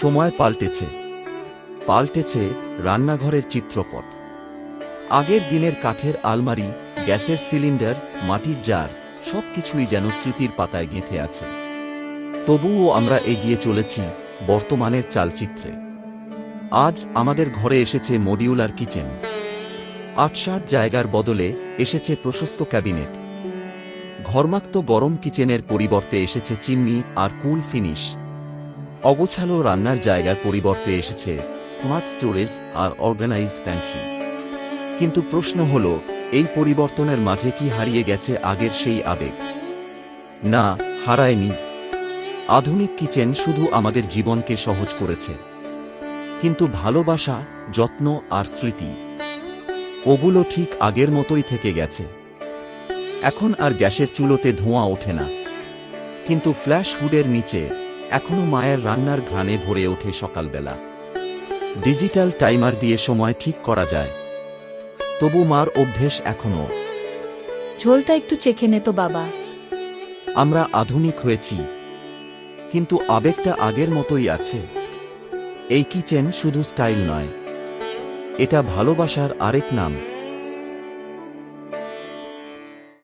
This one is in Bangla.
সময় পাল্টেছে। পাল্টেছে রান্নাঘরের চিত্রপট। আগের দিনের কাঠের আলমারি, গ্যাসের সিলিন্ডার, মাটির জার, সবকিছুই যেন স্মৃতির পাতায় গেঁথে আছে। তবুও আমরা এগিয়ে চলেছি বর্তমানের চালচিত্রে। আজ আমাদের ঘরে এসেছে মডিউলার কিচেন। আটষাট জায়গার বদলে এসেছে প্রশস্ত ক্যাবিনেট। ঘর্মাক্ত গরম কিচেনের পরিবর্তে এসেছে চিমনি আর কুল ফিনিশ। অগোছালো রান্নার জায়গার পরিবর্তে এসেছে স্মার্ট স্টোরেজ আর অর্গানাইজড প্যান্ট্রি কিন্তু প্রশ্ন হল, এই পরিবর্তনের মাঝে কি হারিয়ে গেছে আগের সেই আবেগ? না, হারায়নি। আধুনিক কিচেন শুধু আমাদের জীবনকে সহজ করেছে। কিন্তু ভালোবাসা, যত্ন আর স্মৃতি, ওগুলো ঠিক আগের মতোই থেকে গেছে। এখন আর গ্যাসের চুলোতে ধোঁয়া ওঠে না। কিন্তু ফ্ল্যাশ হুডের নিচে এখনও মায়ের রান্নার ঘ্রাণে ভরে ওঠে সকালবেলা। ডিজিটাল টাইমার দিয়ে সময় ঠিক করা যায়। তবু মার অভ্যেস এখনও। ঝোলটা একটু চেখে নে তো বাবা। আমরা আধুনিক হয়েছি। কিন্তু আবেগটা আগের মতোই আছে। এই কিচেন শুধু স্টাইল নয়। এটা ভালোবাসার আরেক নাম।